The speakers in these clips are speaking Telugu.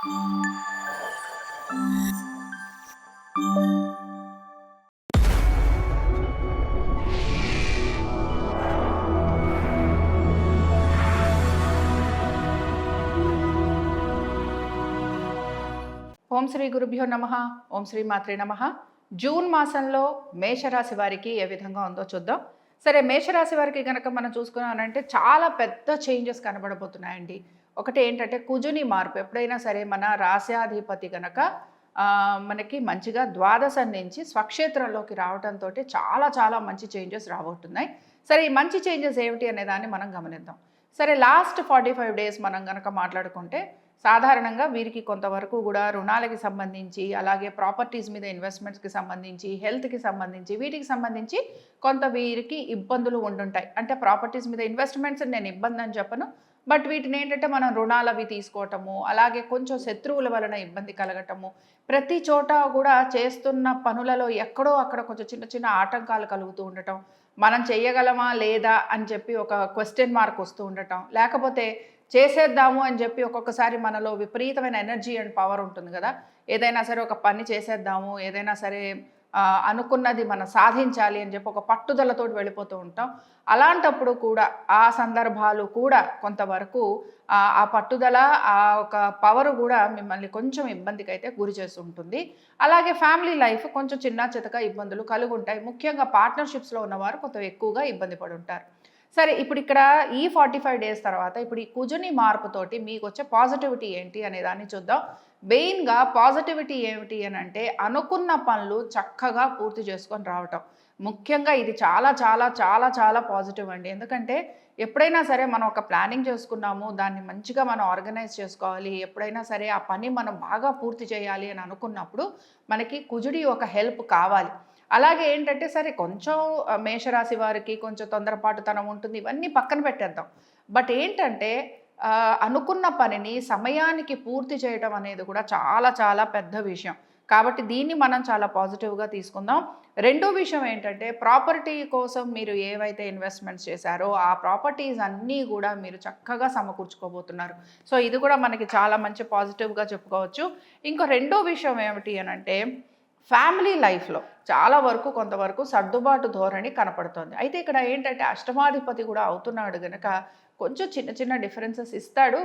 ఓం శ్రీ గురుభ్యో నమ. ఓం శ్రీ మాత్రే నమ. జూన్ మాసంలో మేషరాశి వారికి ఏ విధంగా ఉందో చూద్దాం. సరే మేషరాశి వారికి కనుక మనం చూసుకున్నానంటే చాలా పెద్ద చేంజెస్ కనబడబోతున్నాయండి. ఒకటి ఏంటంటే కుజుని మార్పు. ఎప్పుడైనా సరే మన రాశ్యాధిపతి కనుక మనకి మంచిగా ద్వాదశం నుంచి స్వక్షేత్రంలోకి రావడంతో చాలా చాలా మంచి చేంజెస్ రాబోతున్నాయి. సరే ఈ మంచి చేంజెస్ ఏమిటి అనే దాన్ని మనం గమనిద్దాం. సరే లాస్ట్ ఫార్టీ ఫైవ్ డేస్ మనం కనుక మాట్లాడుకుంటే సాధారణంగా వీరికి కొంతవరకు కూడా రుణాలకి సంబంధించి అలాగే ప్రాపర్టీస్ మీద ఇన్వెస్ట్మెంట్స్కి సంబంధించి హెల్త్కి సంబంధించి వీటికి సంబంధించి కొంత వీరికి ఇబ్బందులు ఉండుంటాయి. అంటే ప్రాపర్టీస్ మీద ఇన్వెస్ట్మెంట్స్ నేను ఇబ్బంది అని చెప్పను. బట్ వీటిని ఏంటంటే మనం రుణాలు అవి తీసుకోవటము అలాగే కొంచెం శత్రువుల వలన ఇబ్బంది కలగటము. ప్రతి చోట కూడా చేస్తున్న పనులలో ఎక్కడో అక్కడ కొంచెం చిన్న చిన్న ఆటంకాలు కలుగుతూ ఉండటం. మనం చేయగలమా లేదా అని చెప్పి ఒక క్వశ్చన్ మార్క్ వస్తూ ఉండటం. లేకపోతే చేసేద్దాము అని చెప్పి ఒక్కొక్కసారి మనలో విపరీతమైన ఎనర్జీ అండ్ పవర్ ఉంటుంది కదా. ఏదైనా సరే ఒక పని చేసేద్దాము ఏదైనా సరే అనుకున్నది మనం సాధించాలి అని చెప్పి ఒక పట్టుదలతోటి వెళ్ళిపోతూ ఉంటాం. అలాంటప్పుడు కూడా ఆ సందర్భాలు కూడా కొంతవరకు ఆ ఆ పట్టుదల ఆ ఒక పవర్ కూడా మిమ్మల్ని కొంచెం ఇబ్బందికి అయితే గురి చేస్తుంటుంది అలాగే ఫ్యామిలీ లైఫ్ కొంచెం చిన్న చితక ఇబ్బందులు కలిగి ఉంటాయి ముఖ్యంగా పార్ట్నర్షిప్స్లో ఉన్నవారు కొంత ఎక్కువగా ఇబ్బంది పడి ఉంటారు. సరే ఇప్పుడు ఇక్కడ ఈ ఫార్టీ ఫైవ్ డేస్ తర్వాత ఇప్పుడు ఈ కుజుని మార్పుతోటి మీకు వచ్చే పాజిటివిటీ ఏంటి అనే దాన్ని చూద్దాం. మెయిన్గా పాజిటివిటీ ఏమిటి అని అంటే అనుకున్న పనులు చక్కగా పూర్తి చేసుకొని రావటం. ముఖ్యంగా ఇది చాలా చాలా చాలా చాలా పాజిటివ్ అండి. ఎందుకంటే ఎప్పుడైనా సరే మనం ఒక ప్లానింగ్ చేసుకున్నాము దాన్ని మంచిగా మనం ఆర్గనైజ్ చేసుకోవాలి ఎప్పుడైనా సరే ఆ పని మనం బాగా పూర్తి చేయాలి అని అనుకున్నప్పుడు మనకి కుజుడి ఒక హెల్ప్ కావాలి. అలాగే ఏంటంటే సరే కొంచెం మేషరాశి వారికి కొంచెం తొందరపాటుతనం ఉంటుంది ఇవన్నీ పక్కన పెట్టేద్దాం. బట్ ఏంటంటే అనుకున్న పనిని సమయానికి పూర్తి చేయటం అనేది కూడా చాలా చాలా పెద్ద విషయం. కాబట్టి దీన్ని మనం చాలా పాజిటివ్గా తీసుకుందాం. రెండో విషయం ఏంటంటే ప్రాపర్టీ కోసం మీరు ఏవైతే ఇన్వెస్ట్మెంట్స్ చేశారో ఆ ప్రాపర్టీస్ అన్నీ కూడా మీరు చక్కగా సమకూర్చుకోబోతున్నారు. సో ఇది కూడా మనకి చాలా మంచి పాజిటివ్గా చెప్పుకోవచ్చు. ఇంకో రెండో విషయం ఏమిటి అని అంటే ఫ్యామిలీ లైఫ్లో చాలా వరకు కొంతవరకు సర్దుబాటు ధోరణి కనపడుతుంది. అయితే ఇక్కడ ఏంటంటే అష్టమాధిపతి కూడా అవుతున్నాడు గనక కొంచెం చిన్న చిన్న డిఫరెన్సెస్ ఇస్తాడు.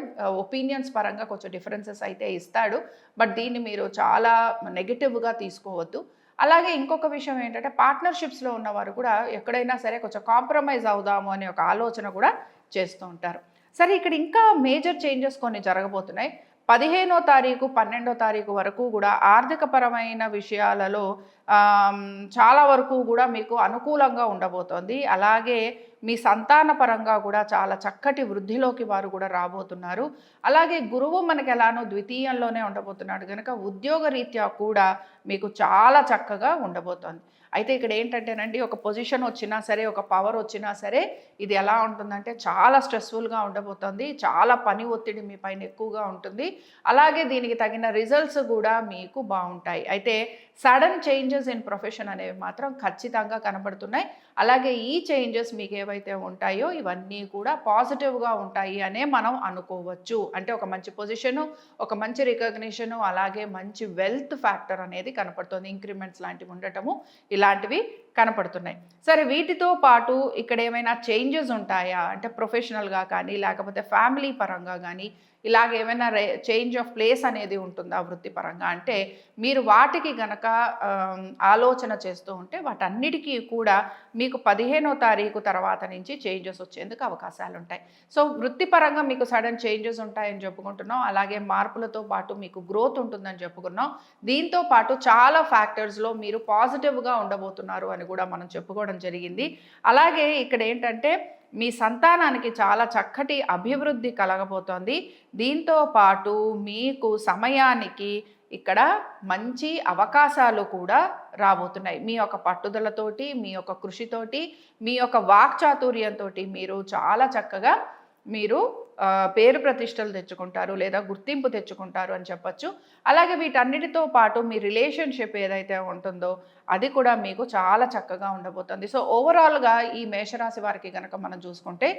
ఒపీనియన్స్ పరంగా కొంచెం డిఫరెన్సెస్ అయితే ఇస్తాడు. బట్ దీన్ని మీరు చాలా నెగిటివ్గా తీసుకోవద్దు. అలాగే ఇంకొక విషయం ఏంటంటే పార్ట్నర్షిప్స్లో ఉన్నవారు కూడా ఎక్కడైనా సరే కొంచెం కాంప్రమైజ్ అవుదాము అనే ఒక ఆలోచన కూడా చేస్తూ ఉంటారు. సరే ఇక్కడ ఇంకా మేజర్ చేంజెస్ కొన్ని జరగబోతున్నాయి. పదిహేనో తారీఖు పన్నెండో తారీఖు వరకు కూడా ఆర్థికపరమైన విషయాలలో చాలా వరకు కూడా మీకు అనుకూలంగా ఉండబోతోంది. అలాగే మీ సంతాన పరంగా కూడా చాలా చక్కటి వృద్ధిలోకి వారు కూడా రాబోతున్నారు. అలాగే గురువు మనకి ఎలానో ద్వితీయంలోనే ఉండబోతున్నాడు. కనుక ఉద్యోగ రీత్యా కూడా మీకు చాలా చక్కగా ఉండబోతోంది. అయితే ఇక్కడ ఏంటంటేనండి ఒక పొజిషన్ వచ్చినా సరే ఒక పవర్ వచ్చినా సరే ఇది ఎలా ఉంటుందంటే చాలా స్ట్రెస్ఫుల్గా ఉండబోతుంది. చాలా పని ఒత్తిడి మీ పైన ఎక్కువగా ఉంటుంది. అలాగే దీనికి తగిన రిజల్ట్స్ కూడా మీకు బాగుంటాయి. అయితే సడన్ చేంజెస్ ఇన్ ప్రొఫెషన్ అనేవి మాత్రం ఖచ్చితంగా కనబడుతున్నాయి. అలాగే ఈ చేంజెస్ మీకు ఏవైతే ఉంటాయో ఇవన్నీ కూడా పాజిటివ్గా ఉంటాయి అనే మనం అనుకోవచ్చు. అంటే ఒక మంచి పొజిషను ఒక మంచి రికగ్నిషను అలాగే మంచి వెల్త్ ఫ్యాక్టర్ అనేది కనపడుతుంది. ఇంక్రిమెంట్స్ లాంటివి ఉండటము ఇలా ఇలాంటివి కనపడుతున్నాయి. సరే వీటితో పాటు ఇక్కడ ఏమైనా చేంజెస్ ఉంటాయా? అంటే ప్రొఫెషనల్గా కానీ లేకపోతే ఫ్యామిలీ పరంగా కానీ ఇలాగ ఏమైనా రే చేంజ్ ఆఫ్ ప్లేస్ అనేది ఉంటుందా వృత్తిపరంగా? అంటే మీరు వాటికి గనక ఆలోచన చేస్తూ ఉంటే వాటన్నిటికీ కూడా మీకు పదిహేనో తారీఖు తర్వాత నుంచి చేంజెస్ వచ్చేందుకు అవకాశాలు ఉంటాయి. సో వృత్తిపరంగా మీకు సడన్ చేంజెస్ ఉంటాయని చెప్పుకుంటున్నాం. అలాగే మార్పులతో పాటు మీకు గ్రోత్ ఉంటుందని చెప్పుకున్నాం. దీంతో పాటు చాలా ఫ్యాక్టర్స్లో మీరు పాజిటివ్గా ఉండబోతున్నారు అని కూడా మనం చెప్పుకోవడం జరిగింది. అలాగే ఇక్కడ ఏంటంటే మీ సంతానానికి చాలా చక్కటి అభివృద్ధి కలగబోతోంది. దీంతో పాటు మీకు సమయానికి ఇక్కడ మంచి అవకాశాలు కూడా రాబోతున్నాయి. మీ యొక్క పట్టుదలతోటి మీ యొక్క కృషితోటి మీ యొక్క వాక్చాతుర్యంతో మీరు చాలా చక్కగా మీరు పేరు ప్రతిష్టలు తెచ్చుకుంటారు లేదా గుర్తింపు తెచ్చుకుంటారు అని చెప్పొచ్చు. అలాగే వీటన్నిటితో పాటు మీ రిలేషన్షిప్ ఏదైతే ఉంటుందో అది కూడా మీకు చాలా చక్కగా ఉండబోతుంది. సో ఓవరాల్గా ఈ మేషరాశి వారికి కనుక మనం చూసుకుంటే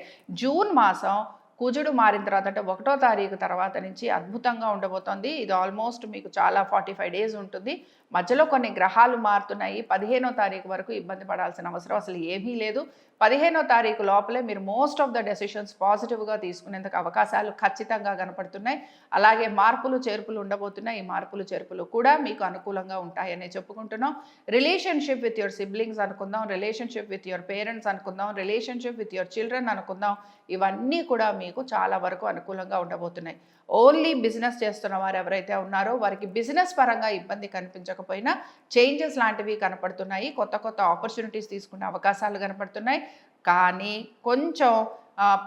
జూన్ మాసం కుజుడు మారిన తర్వాత అంటే ఒకటో తారీఖు తర్వాత నుంచి అద్భుతంగా ఉండబోతోంది. ఇది ఆల్మోస్ట్ మీకు చాలా ఫార్టీ ఫైవ్ డేస్ ఉంటుంది. మధ్యలో కొన్ని గ్రహాలు మారుతున్నాయి. పదిహేనో తారీఖు వరకు ఇబ్బంది పడాల్సిన అవసరం అసలు ఏమీ లేదు. పదిహేనో తారీఖు లోపలే మీరు మోస్ట్ ఆఫ్ ద డెసిషన్స్ పాజిటివ్గా తీసుకునేందుకు అవకాశాలు ఖచ్చితంగా కనపడుతున్నాయి. అలాగే మార్పులు చేర్పులు ఉండబోతున్నాయి. ఈ మార్పులు చేర్పులు కూడా మీకు అనుకూలంగా ఉంటాయని చెప్పుకుంటున్నాం. రిలేషన్షిప్ విత్ యువర్ సిబ్లింగ్స్ అనుకుందాం. రిలేషన్షిప్ విత్ యువర్ పేరెంట్స్ అనుకుందాం. రిలేషన్షిప్ విత్ యువర్ చిల్డ్రన్ అనుకుందాం. ఇవన్నీ కూడా మీకు చాలా వరకు అనుకూలంగా ఉండబోతున్నాయి. ఓన్లీ బిజినెస్ చేస్తున్న వారు ఎవరైతే ఉన్నారో వారికి బిజినెస్ పరంగా ఇబ్బంది కనిపించకపోయినా చేంజెస్ లాంటివి కనపడుతున్నాయి. కొత్త కొత్త ఆపర్చునిటీస్ తీసుకునే అవకాశాలు కనపడుతున్నాయి. కానీ కొంచెం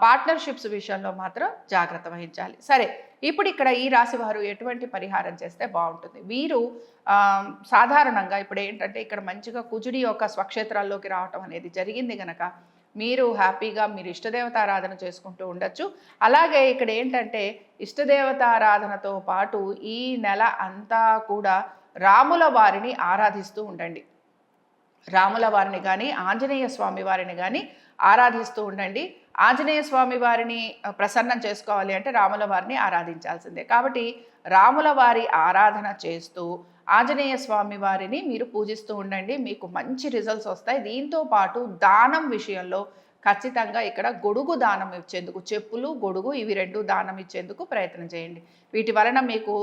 పార్ట్నర్షిప్స్ విషయంలో మాత్రం జాగ్రత్త వహించాలి. సరే ఇప్పుడు ఇక్కడ ఈ రాశి వారు ఎటువంటి పరిహారం చేస్తే బాగుంటుంది? వీరు ఆ, సాధారణంగా ఇప్పుడు ఏంటంటే ఇక్కడ మంచిగా కుజుడి యొక్క స్వక్షేత్రాల్లోకి రావటం అనేది జరిగింది గనక మీరు హ్యాపీగా మీరు ఇష్టదేవత ఆరాధన చేసుకుంటూ ఉండొచ్చు. అలాగే ఇక్కడ ఏంటంటే ఇష్టదేవత ఆరాధనతో పాటు ఈ నెల అంతా కూడా రాముల వారిని ఆరాధిస్తూ ఉండండి. రాముల వారిని కానీ ఆంజనేయ స్వామి వారిని కానీ ఆరాధిస్తూ ఉండండి. ఆంజనేయ స్వామి వారిని ప్రసన్నం చేసుకోవాలి అంటే రాముల వారిని ఆరాధించాల్సిందే. కాబట్టి రాముల వారి ఆరాధన చేస్తూ ఆంజనేయ స్వామి వారిని మీరు పూజిస్తూ ఉండండి. మీకు మంచి రిజల్ట్స్ వస్తాయి. దీంతో పాటు దానం విషయంలో ఖచ్చితంగా ఇక్కడ గొడుగు దానం ఇచ్చేందుకు చెప్పులు గొడుగు ఇవి రెండు దానం ఇచ్చేందుకు ప్రయత్నం చేయండి. వీటి వలన మీకు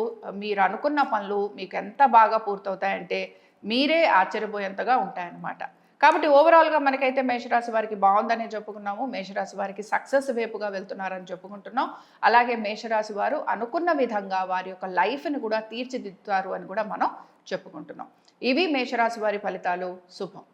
మీరు అనుకున్న పనులు మీకు ఎంత బాగా పూర్తవుతాయంటే మీరే ఆశ్చర్యపోయేంతగా ఉంటాయన్నమాట. కాబట్టి ఓవరాల్గా మనకైతే మేషరాశి వారికి బాగుందని చెప్పుకున్నాము. మేషరాశి వారికి సక్సెస్ వైపుగా వెళ్తున్నారని చెప్పుకుంటున్నాం. అలాగే మేషరాశి వారు అనుకున్న విధంగా వారి యొక్క లైఫ్ని కూడా తీర్చిదిద్దుతారు అని కూడా మనం చెప్పుకుంటున్నాం. ఇవి మేషరాశి వారి ఫలితాలు. శుభం.